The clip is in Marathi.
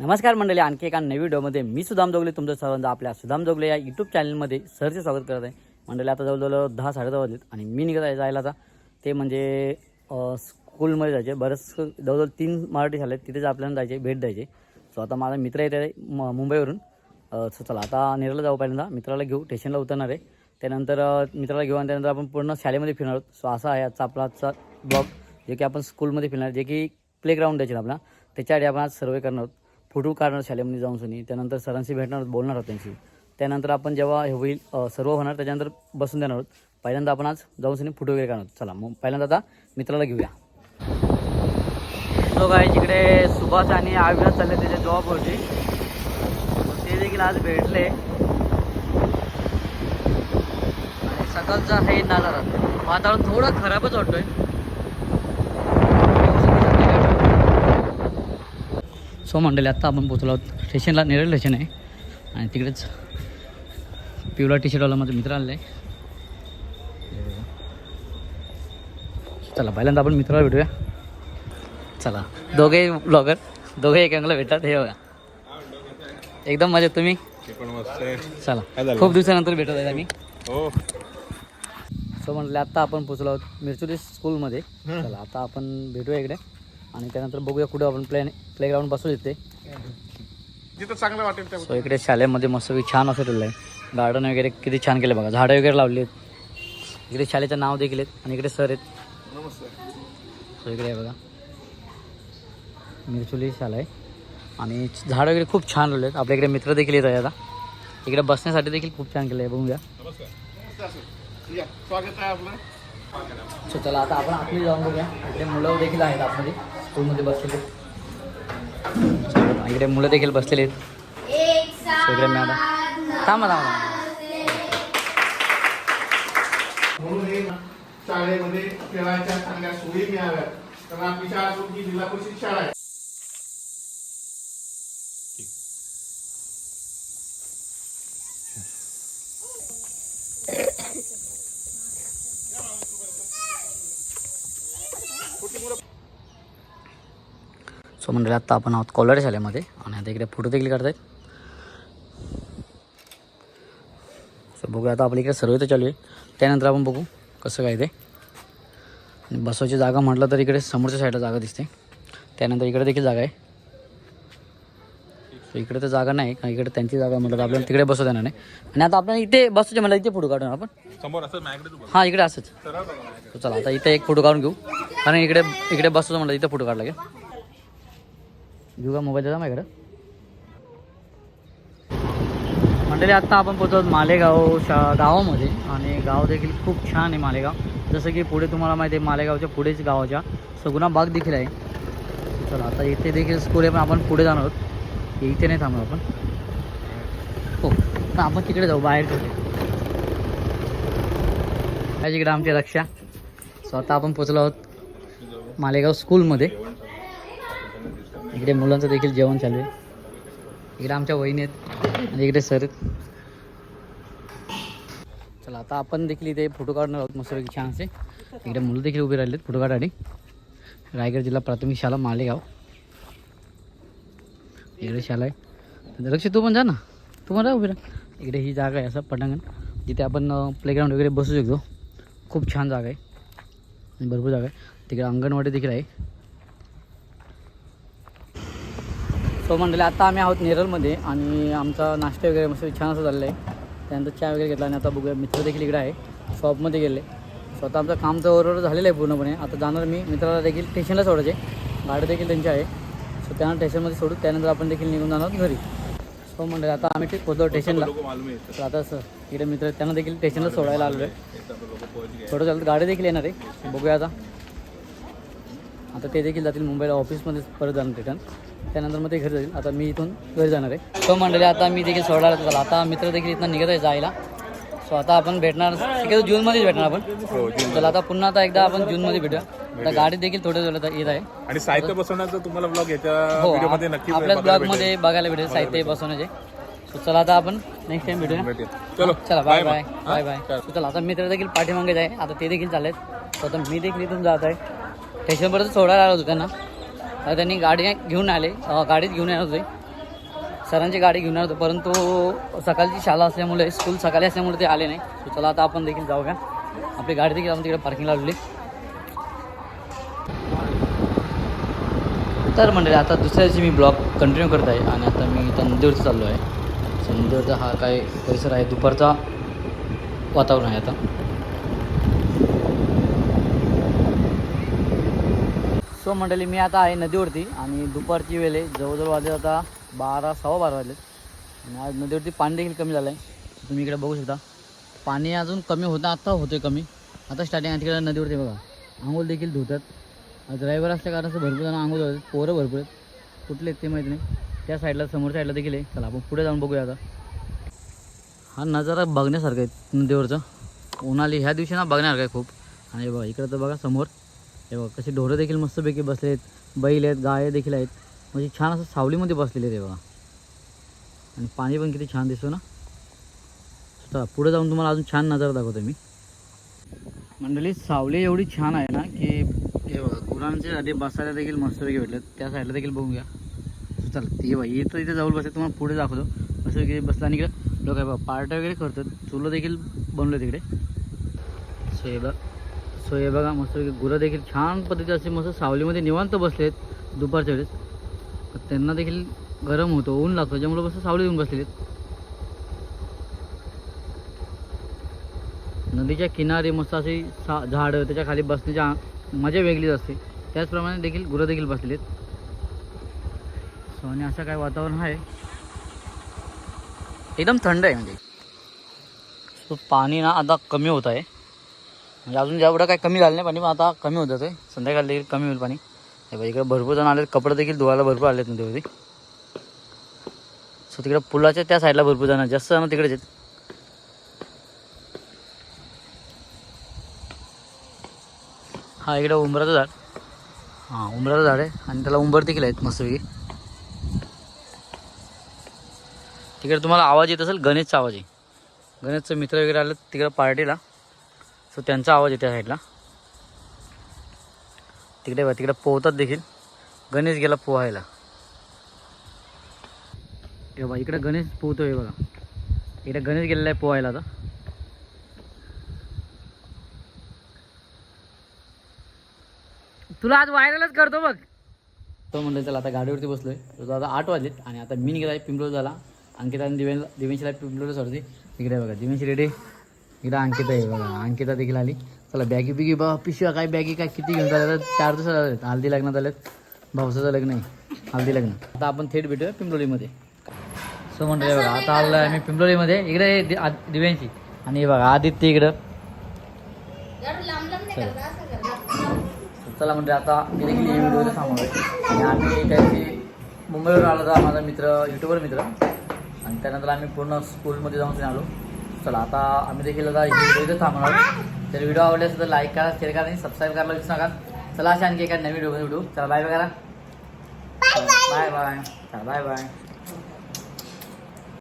नमस्कार मंडळी आणखी एका नवी व्हिडिओमध्ये मी सुदाम जोगले. तुमचं सर्वांचं आपल्या सुदाम जोगले या यूट्यूब चॅनलमध्ये सरचे स्वागत करत आहे. मंडळी आता जवळजवळ दहा साडेदहा वाजलेत आणि मी निघत आहे जायला आता ते म्हणजे स्कूलमध्ये जायचे. बरंच जवळजवळ तीन मराठी शाळा आहेत. तिथेच आपल्याला जायचे भेट द्यायचे. सो आता माझा मित्र येत आहे म मुंबईवरून. सो चला आता नेरला जाऊ पहिल्यांदा. मित्राला घेऊ स्टेशनला उतरणार आहे. त्यानंतर मित्राला घेऊ आणि त्यानंतर आपण पूर्ण शाळेमध्ये फिरणार आहोत. सो असा आहे आजचा आपला आजचा ब्लॉग जे की आपण स्कूलमध्ये फिरणार जे की प्लेग्राऊंड द्यायचे आपला. त्याच्यासाठी आपण आज सर्वे करणार आहोत. फोटो काढणार शाळेमध्ये जाऊन सुनी. त्यानंतर सरांशी भेटणार बोलणार आहोत त्यांची त्यानंतर आपण जेव्हा हे होईल सर्व होणार त्याच्यानंतर बसून देणार आहोत. पहिल्यांदा आपण आज जाऊन सुनी फोटो वगैरे काढणार. आहोत चला मग पहिल्यांदा आता मित्राला घेऊया. तो काय जिकडे सुभाष आणि आविरा चालले त्याच्या जॉबवरती ते देखील आज भेटले. आणि सकाळचा हे नाला वातावरण थोडं खराबच वाटतोय. सो मंडळी आत्ता आपण पोचलो आहोत. स्टेशनला नेरळ स्टेशन आहे. आणि तिकडेच पिवळा टी शर्टवाला माझा मित्र आलेला आहे चला पहिल्यांदा आपण मित्राला भेटूया. चला दोघे ब्लॉगर दोघे एकांकला भेटतात हे बघा. एकदम मजेत तुम्ही? चला? खूप दिवसानंतर भेटत आहे आम्ही. हो. सो म्हटलं आता आपण पोचलो आहोत मिरचुरी स्कूलमध्ये चला आता आपण भेटूया इकडे. आणि त्यानंतर बघूया कुठे आपण प्ले प्लेग्राऊंड बसू तिथे जिथं चांगलं वाटेल त्या सो इकडे शाळेमध्ये मस्त छान असं ठेवलं आहे. गार्डन वगैरे किती छान केलं बघा. झाडं वगैरे लावली आहेत. इकडे शाळेचं नाव देखील आहेत आणि इकडे सर आहेत. नमस्ते सो इकडे आहे बघा. मिरचुली शाळा आहे. आणि झाडं वगैरे खूप छान लावले आहेत आपल्या इकडे मित्र देखील येत आहे आता. इकडे बसण्यासाठी देखील खूप छान केलं आहे. बघूया नमस्कार. स्वागत आहे आपलं. सो चला आता आपण आतमध्ये जाऊन बघूया. इकडे मुलं देखील आहेत आतमध्ये. स्कूलमध्ये बसलेले. इकडे मुलं देखील बसलेले आहेत. सो इकडे मॅडम. थांबा थांबा शाळेमध्ये खेळायच्या चांगल्या सोयी मिळाव्यात. कारण आपली शाळा शेवटी जिल्हा परिषद शाळा आहे. सो मंडळी आत्ता आपण आहोत कॉलर शाळेमध्ये आणि आता इकडे फोटो देखील काढतायत. सो बघूया आता आपल्या इकडे सर्व तर चालू आहे. त्यानंतर आपण बघू कसं काय ते. आणि बसवायची जागा म्हटलं तर इकडे समोरच्या साईडला जागा दिसते. त्यानंतर इकडे देखील जागा आहे. इकडे तर जागा नाही कारण इकडे त्यांची जागा म्हटलं तर आपल्याला तिकडे बसवता येणार नाही. आणि आता आपण इथे बसवायचे म्हटलं इथे फोटो काढून आपण. समोर असं माझ्याकडे तू हां इकडे असंच. चला आता इथे एक फोटो काढून घेऊ. कारण इकडे इकडे बसतो म्हटलं इथे फोटो काढला लागेल घेऊ का मोबाईल द्या माझ्याकडं? मंडळी आत्ता आपण पोहोचतो मालेगाव शा गावामध्ये. आणि गाव देखील खूप छान आहे मालेगाव. जसं की पुढे तुम्हाला माहिती आहे मालेगावच्या पुढेच गावाच्या सगुणा बाग देखील आहे. चला आता इथे देखील स्कूल आहे पण आपण पुढे जाणार आहोत. इथे नाही थांबलो आपण. हो तर आपण तिकडे जाऊ बाहेर कुठे काय इकडे आमची रक्षा. सो आता आपण पोचलो आहोत मालेगाव स्कूलमध्ये. इकडे मुलांचं देखील जेवण चालू आहे. इकडे आमच्या वहिनी आहेत आणि इकडे सर चला आता आपण देखील इथे फोटो काढणार आहोत. मस्त छानसे. इकडे मुलं देखील उभे राहिलेत फोटो काढासाठी रायगड जिल्हा प्राथमिक शाळा मालेगाव. इकडे शाला आहे. लक्ष तू पण जा ना. तू पण उभी राहा. इकडे ही जागा आहे असं पटांगण. जिथे आपण प्लेग्राऊंड वगैरे बसू शकतो. खूप छान जागा आहे. भरपूर जागा आहे. तिकडे अंगणवाडी देखील आहे. सो मंडळी आता आम्ही आहोत नेरळमध्ये आणि आमचा नाश्ता वगैरे मस्त छान असं झालेला आहे. त्यानंतर चहा वगैरे घेतला आणि आता बघूया मित्र देखील इकडे आहे. शॉपमध्ये गेले. सो आता आमचं काम तर ओव्हरऑल झालेलं आहे पूर्णपणे. आता जाणार मी मित्राला देखील स्टेशनला सोडायचे. गाडी देखील त्यांची आहे. सो त्यांना स्टेशनमध्ये सोडू त्यानंतर आपण देखील निघून जाणार घरी. सो मंडळी आता आम्ही ते पोहोचलो स्टेशनला. तर आता सर इकडे मित्र त्यांना देखील स्टेशनला सोडायला आलो आहे थोडं चालतं गाडी देखील येणार आहे. बघूया आता. आता ते देखील जातील मुंबईला ऑफिसमध्ये परत जाणार रिटर्न. त्यानंतर मग ते घरी जाईल. आता मी इथून घरी जाणार आहे. तो मंडळी आता मी देखील सोडायला चला आता मित्र देखील इथं निघत आहे जायला. सो आता आपण भेटणार शक्यतो जूनमध्येच भेटणार आपण. हो. चला आता पुन्हा आता एकदा आपण जूनमध्ये भेटूया. आता गाडी देखील थोड्या वेळात येत आहे. आणि साहित्य बसवण्याचा तुम्हाला ब्लॉग हो आपल्याच ब्लॉगमध्ये बघायला भेटेल साहित्य बसवण्याचे. सो चला आता आपण नेक्स्ट टाइम भेटूया. चलो चला बाय. बाय? बाय बाय चल. आता मित्र देखील पाठीमागे आहे. आता ते देखील चाललेत. So, आता मी देखील इथून जात आहे. स्टेशनपर्यंत सोडायला आलो होतो त्यांना. त्यांनी गाडी घेऊन आले. अं, गाडीत घेऊन येणार होते. सरांची गाडी घेऊन आलो होतो परंतु सकाळची शाळा असल्यामुळे स्कूल सकाळी असल्यामुळे ते आले नाही. सो चला आता आपण देखील जाऊ का आपली गाडी देखील आपण तिकडे पार्किंगला लावली तर मंडळी आता दुसऱ्या दिवशी मी ब्लॉग कंटिन्यू करत आहे आणि आता मी इथं नदीवरती चाललो आहे. तंदूरचा हा काय परिसर आहे दुपारचा वातावरण आहे आता. सो मंडळी मी आता आहे नदीवरती आणि दुपारची वेळ आहे. जवळजवळ वाजले आता बारा सव्वा बारा वाजलेत आणि आज नदीवरती पाणी देखील कमी झालं आहे तुम्ही इकडे बघू शकता. पाणी अजून कमी होतं आत्ता होतं आहे कमी. आता स्टार्टिंग आहे तिकडे नदीवरती बघा. आंघोळ देखील धुतात. ड्रायव्हर असल्या कारणाचं भरपूर जण आंघोळ धुतात. पोरं भरपूर आहेत. कुठले आहेत ते माहीत नाही. त्या साईडला समोर साईडला देखील आहे. चला आपण पुढे जाऊन बघूया आता. हा नजारा बघण्यासारखा आहे नदीवरचा. उन्हाळी ह्या दिवशी ना बघण्यासारखं आहे खूप. आणि बघा इकडं तर बघा समोर. हे बघा कसे ढोरं देखील मस्तपैकी बसले आहेत बैल आहेत गाय देखील आहेत. म्हणजे छान असं सावलीमध्ये बसलेले आहेत बघा. आणि पाणी पण किती छान दिसतो ना? चला पुढे जाऊन तुम्हाला अजून छान नजारा दाखवतो मी. मंडळी सावली एवढी छान आहे ना की हे बघा गुरांचे आधी बसायला देखील मस्तपैकी भेटलं त्या साईडला देखील बघून घ्या चला ते बघा इथं इथे जाऊन बसले तुम्हाला पुढे दाखवतो. मस्तपैकी बसला आणि इकडे लोक आहे बघा पार्ट्या वगैरे करतात. चुलं देखील बनलं तिकडे सो हे बघा सो हे बघा मस्त गुरं देखील छान पद्धती असे मस्त सावलीमध्ये निवांत बसलेत दुपारच्या वेळेस. तर त्यांना देखील गरम होतो ऊन लागतो त्याच्यामुळे कसं सावली येऊन बसलेले नदीच्या किनारी मस्त अशी सा झाडं त्याच्याखाली बसण्याची मजा वेगळीच असते. त्याचप्रमाणे देखील गुरं देखील बसलेत आहेत. सो आणि असं काय वातावरण आहे? एकदम थंड आहे म्हणजे. सो पाणी ना आता कमी होत आहे. म्हणजे अजून जेवढं काही कमी झालं नाही पाणी पण आता कमी होत आहे संध्याकाळी देखील कमी होईल पाणी. इकडे भरपूर जण आले कपडे देखील धुवायला भरपूर आले आहेत नदीवरती सो तिकडे पुलाच्या त्या साईडला भरपूर जण जास्त जण तिकडेच आहेत. हा इकडे उंबराचं झाड. हां उंबराचं झाड आहे. आणि त्याला उंबर देखील आहेत मस्तपैकी. तिकडे तुम्हाला आवाज येत असेल गणेशचा आवाज आहे. गणेशचं मित्र वगैरे आलं तिकडे पार्टीला. सो त्यांचा आवाज आहे त्या साईडला तिकडे बघा तिकडे पोहतात देखील. गणेश गेला पोहायला. हे बघा इकडे गणेश पोहतोय बघा. इकडे गणेश गेलेला आहे पोहायला आता. तुला आज व्हायरलच करतो बघ. तो म्हणलं चला आता गाडीवरती बसलोय. तो आता आठ वाजलेत आणि आता मी निघाला पिंपळ झाला अंकिता आणि दिवेन दिवेंशीला पिंपलोर सॉरी इकडे बघा दिवेंशी रेडी. इकडे अंकिता आहे बघा अंकिता देखील आली. चला बॅगी बिगी बा पिशव्या काय बॅगी काय किती घेऊन चालत चार दिवस आलेत. हल्दी लग्नात आलेत. भाऊसाचं लग्न आहे. हल्दी लग्न. आता आपण थेट भेटूया पिंपलोलीमध्ये सो म्हणतोय बघा आता आलो आहे मी पिंपलोलीमध्ये इकडे दि- दिव्यांशी. आणि बघा आदित्य इकडं. चला म्हणजे आता गेले देखील व्हिडिओ थांबवलं आणि आम्ही त्याची मुंबईवर आलो होता माझा मित्र युट्यूबर मित्र. आणि त्यानंतर आम्ही पूर्ण स्कूलमध्ये जाऊन आलो. चला आता आम्ही देखील आता इथे थांबणार तर व्हिडिओ आवडले असेल तर लाईक करा शेअर करा आणि सबस्क्राईब करायला विसरू नका. चला अशा आणखी एका नवीन व्हिडिओ व्हिडिओ चला बाय बाय करा. बाय बाय चला बाय बाय